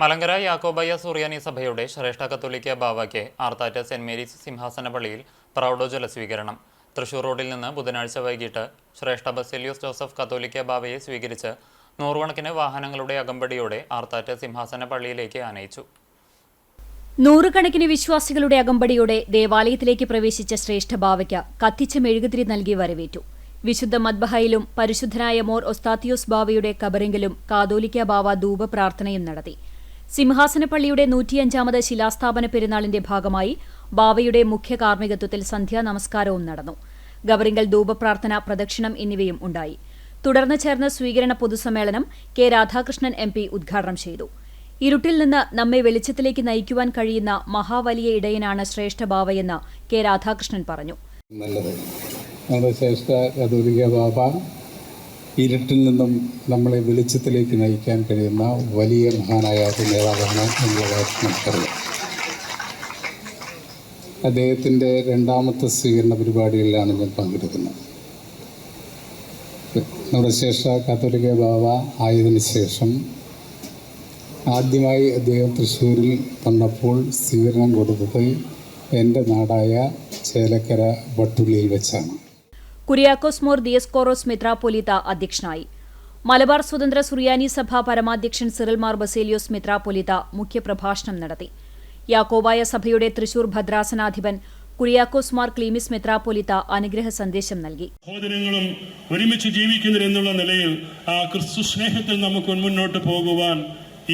മലങ്കര യാക്കോബയ്യ സുറിയാനി സഭയുടെ ശ്രേഷ്ഠ കത്തോലിക്ക ബാവയ്ക്ക് ആർത്താറ്റ saint Mary's സിംഹാസന പള്ളിയിൽ പ്രൗഢോജല സ്വീകരണം തൃശൂർ റോഡിൽ നിന്ന് ബുധനാഴ്ച വൈകിട്ട് ശ്രേഷ്ഠ ബസേലിയോസ് ജോസഫ് കത്തോലിക്ക ബാവയെ സ്വീകരിച്ച് നൂറുകണക്കിന് വാഹനങ്ങളുടെ അകമ്പടിയോടെ ആർത്താറ്റ സിംഹാസന പള്ളിയിലേക്ക് ആനയിച്ചു. നൂറുകണക്കിന് വിശ്വാസികളുടെ അകമ്പടിയോടെ ദേവാലയത്തിലേക്ക് പ്രവേശിച്ച ശ്രേഷ്ഠ ബാവയ്ക്ക് കത്തിച്ച മെഴുകുതിരി നൽകി വരവേറ്റു. വിശുദ്ധ മദ്ബഹയിലും പരിശുദ്ധനായ മോർ ഒസ്താത്തിയോസ് ബാവയുടെ കബറിംഗിലും കാതോലിക്ക ബാവ ധൂപ പ്രാർത്ഥനയും നടത്തി. സിംഹാസനപ്പള്ളിയുടെ നൂറ്റിയഞ്ചാമത് ശിലാസ്ഥാപന പെരുന്നാളിന്റെ ഭാഗമായി ബാവയുടെ മുഖ്യ കാർമ്മികത്വത്തിൽ സന്ധ്യാ നമസ്കാരവും നടന്നു. ഗവറിങ്കൽ ധൂപപ്രാർത്ഥന പ്രദക്ഷിണം എന്നിവയും ഉണ്ടായി. തുടർന്ന് ചേർന്ന സ്വീകരണ പൊതുസമ്മേളനം കെ രാധാകൃഷ്ണൻ എം പി ഉദ്ഘാടനം ചെയ്തു. ഇരുട്ടിൽ നിന്ന് നമ്മെ വെളിച്ചത്തിലേക്ക് നയിക്കുവാൻ കഴിയുന്ന മഹാവലിയ ഇടയനാണ് ശ്രേഷ്ഠ ബാവയെന്ന് കെ രാധാകൃഷ്ണൻ പറഞ്ഞു. നല്ലത്. നമ്മുടെ ഇരുട്ടിൽ നിന്നും നമ്മളെ വെളിച്ചത്തിലേക്ക് നയിക്കാൻ കഴിയുന്ന വലിയ മഹാനായ ഒരു നേതാവാണ് എന്നുള്ള നമുക്കറിയാം. അദ്ദേഹത്തിന്റെ രണ്ടാമത്തെ സ്വീകരണ പരിപാടികളിലാണ് ഞാൻ പങ്കെടുക്കുന്നത്. നമ്മുടെ ശേഷ കാത്തോലിക്ക ബാബ ആയതിനു ശേഷം ആദ്യമായി അദ്ദേഹം തൃശ്ശൂരിൽ വന്നപ്പോൾ സ്വീകരണം കൊടുത്തത് എന്റെ നാടായ ചേലക്കര വട്ടുള്ളിയിൽ വെച്ചാണ്. കുര്യാക്കോസ് മോർ ദിയസ്കോറോസ് മെത്രാപ്പൊലീത്ത അധ്യക്ഷനായി. മലബാർ സ്വതന്ത്ര സുറിയാനി സഭ പരമാധ്യക്ഷൻ സിറിൽ മാർ ബസേലിയോസ് മെത്രാപ്പൊലീത്ത മുഖ്യപ്രഭാഷണം നടത്തി. യാക്കോബായ സഭയുടെ തൃശൂർ ഭദ്രാസനാധിപൻ കുര്യാക്കോസ് മാർ ക്ലീമിസ് മെത്രാപ്പൊലീത്ത അനുഗ്രഹ സന്ദേശം നൽകി. സഹോദരങ്ങളും ഒരുമിച്ച് ജീവിക്കുന്നവരെന്നുള്ള നിലയിൽ ആ ക്രിസ്തു സ്നേഹത്തിൽ നമുക്ക് മുന്നോട്ട് പോകുവാൻ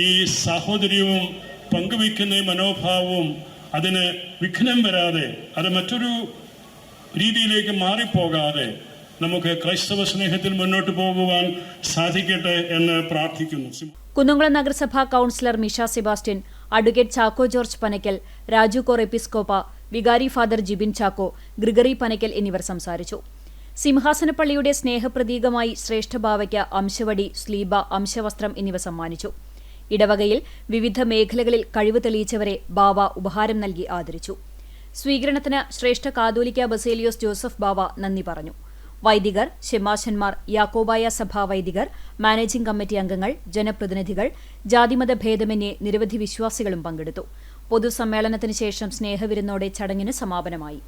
ഈ സഹോദര്യവും പങ്കുവയ്ക്കുന്ന മനോഭാവവും അതിന് വിഘ്നം വരാതെ അത് മറ്റൊരു രീതിയിലേക്ക് മാറിപ്പോകാതെ നമുക്ക് ക്രൈസ്തവ സ്നേഹത്തിൽ മുന്നോട്ട് പോകുവാൻ സാധിക്കട്ടെ എന്ന് പ്രാർത്ഥിക്കുന്നു. കുന്നംകുളം നഗരസഭാ councillor Misha Sebastian advocate Chacko George Panakkal Raju core എപ്പിസ്കോപ്പ വികാരി ഫാദർ ജിബിൻ ചാക്കോ ഗ്രിഗറി പനക്കൽ എന്നിവർ സംസാരിച്ചു. സിംഹാസനപ്പള്ളിയുടെ സ്നേഹപ്രതീകമായി ശ്രേഷ്ഠഭാവയ്ക്ക് അംശവടി സ്ലീബ അംശവസ്ത്രം എന്നിവ സമ്മാനിച്ചു. ഇടവകയിൽ വിവിധ മേഖലകളിൽ കഴിവ് തെളിയിച്ചവരെ ബാവ ഉപഹാരം നൽകി ആദരിച്ചു. സ്വീകരണത്തിന് ശ്രേഷ്ഠ കാതോലിക്ക ബസേലിയോസ് ജോസഫ് ബാവ നന്ദി പറഞ്ഞു. വൈദികർ ഷെമാശന്മാർ യാക്കോബായ സഭാ വൈദികർ മാനേജിംഗ് കമ്മിറ്റി അംഗങ്ങൾ ജനപ്രതിനിധികൾ ജാതിമത ഭേദമന്യേ നിരവധി വിശ്വാസികളും പങ്കെടുത്തു. പൊതുസമ്മേളനത്തിന് ശേഷം സ്നേഹവിരുന്നോടെ ചടങ്ങിന് സമാപനമായി.